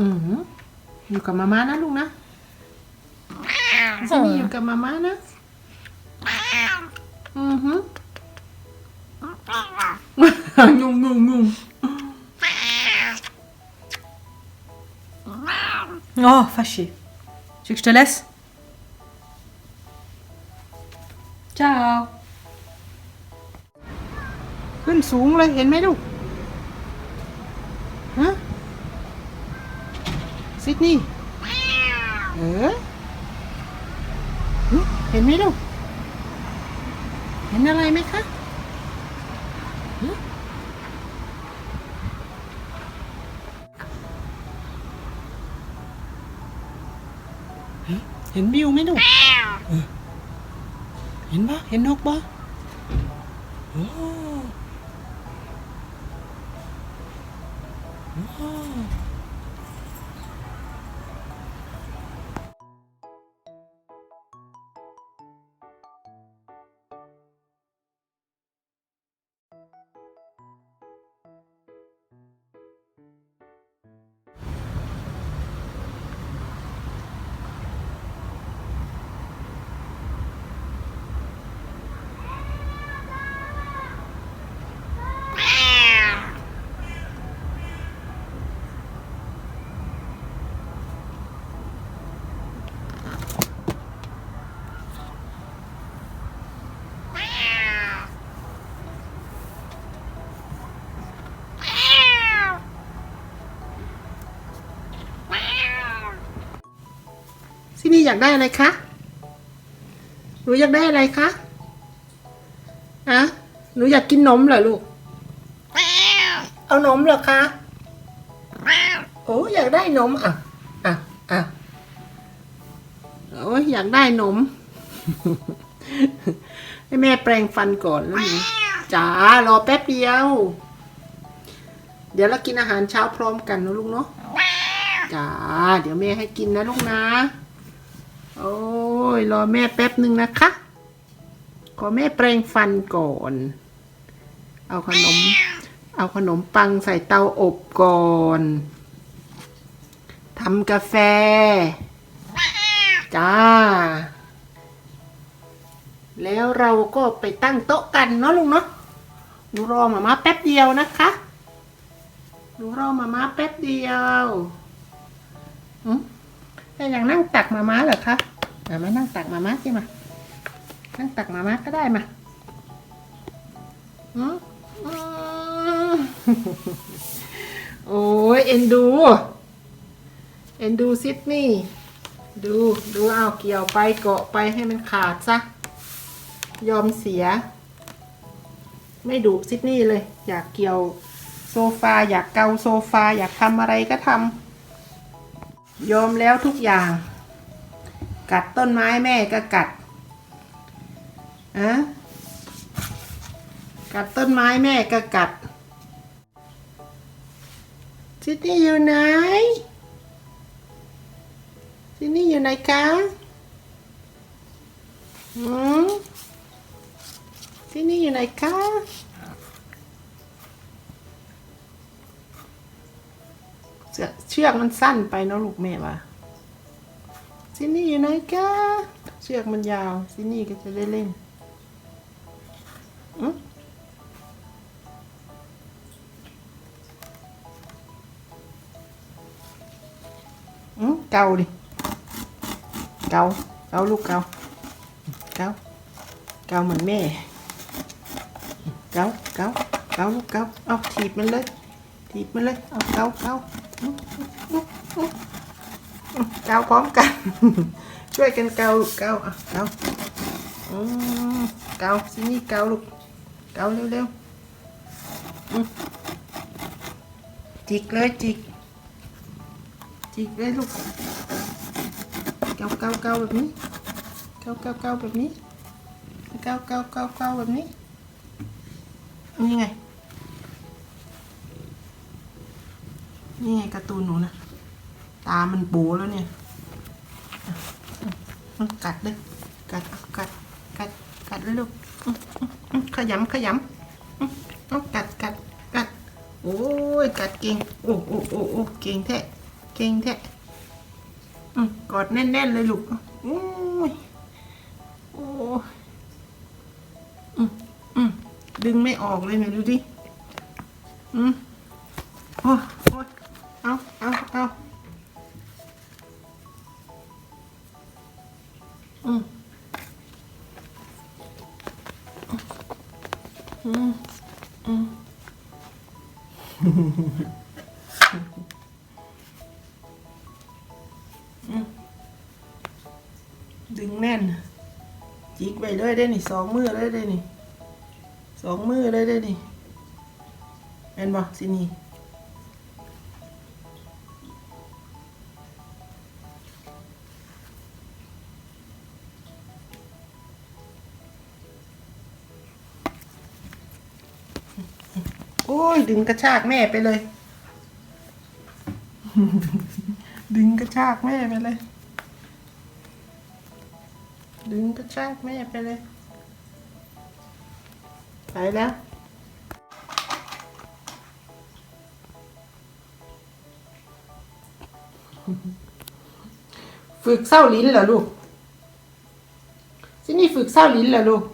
อืมอยู่กับมาม่านะลูกนะซินี่อยู่กับมาม่านะอือหืองงงงง Oh, fâché. Tu veux que je te laisse Ciao. ขึ้นสูงเลยเห็นไหมลูกฮะซิด นีย์เออหึเห็นไหมลูก เห็นอะไรไหมคะเห็นวิวไหมลูกเออเห็นปะเห็นนกปะโอ้โอ้ ซินี่อยากได้อะไรคะ หนูอยากได้อะไรคะอะหนูอยากกินนมเหรอลูก เอานมเหรอคะ โอ้อยากได้นมอะ อะ อะ โอ้ยอยากได้นม ให้แม่แปรงฟันก่อนแล้วหนูจ๋ารอแป๊บเดียว เดี๋ยวเรากินอาหารเช้าพร้อมกันนะลูกเนาะจ๋าเดี๋ยวแม่ให้กินนะลูกนะ โอ้ยรอแม่แป๊บหนึ่งนะคะ ขอแม่แปรงฟันก่อน เอาขนม เอาขนมปังใส่เตาอบก่อนทำกาแฟ จ้า แล้วเราก็ไปตั้งโต๊ะกันเนาะลุงเนาะหนูรอมาม่าแป๊บเดียวนะคะหนูรอมาม่าแป๊บเดียวอืม แต่อยังนั่งตักมาม่าเหรอคะอะมานั่งตักมาม่าสิมา นั่งตักมาม่าก็ได้มาอืมอืมโอ้ยเอ็นดู เอ็นดูซิดนี่ ดูดูเอาเกี่ยวไปเกาะไปให้มันขาดซะ ยอมเสีย ไม่ดุซิดนี่เลย อยากเกี่ยวโซฟา อยากเกาโซฟา อยากทำอะไรก็ทำ ยอมแล้วทุกอย่าง กัดต้นไม้แม่ก็กัดอะกัดต้นไม้แม่ก็กัดซิดนี่อยู่ไหนซิดนี่อยู่ไหนคะหืมซิดนี่อยู่ไหนคะ ชือกมันสั้นไปเนาะลูกแม่ว่าซินี่อยู่ไหนคะเชือกมันยาวซินี่ก็จะได้เล่นอืมอืมเกาดิ เกา เกาลูกเกา เกา เกาเหมือนแม่ เกา เกา เกาลูกเกา เอาถีบมันเลย ถีบมันเลย เอาเกาเกาเกาพร้อมกัน ช่วยกันเกาลูกเกาอะเกาเกาสินี่เกาลูก เกาเร็วๆจิกเลยจิก จิกเลยลูก เกาเกาเกาแบบนี้ เกาเกาเกาแบบนี้ เกาเกาเกาเกาแบบนี้นี่ไง นี่ไงการ์ตูนหนูนะ ตามันโบแล้วเนี่ยกัดเลยกัดกัดกัดกัดเลยลูกขยำขยำอื้อเอากัดกัดกัด โอ้ยกัดเก่งโอ้โอ้โอ้โอ้เก่งแท้เก่งแท้กอดแน่นๆเลยลูกโอ้ยโอ้อืมอืมดึงไม่ออกเลยเนี่ยดูดิอืมโอ้ ดึงแน่น จิกไปเลยได้นี่สองมือเลยได้นี่สองมือเลยได้นี่เป็นบ่สินี่ โอ้ย ดึงกระชากแม่ไปเลย ดึงกระชากแม่ไปเลย ดึงกระชากแม่ไปเลย ไปแล้วฝึกเศร้าลิ้นเหรอลูกที่นี่ฝึกเศร้าลิ้นเหรอลูก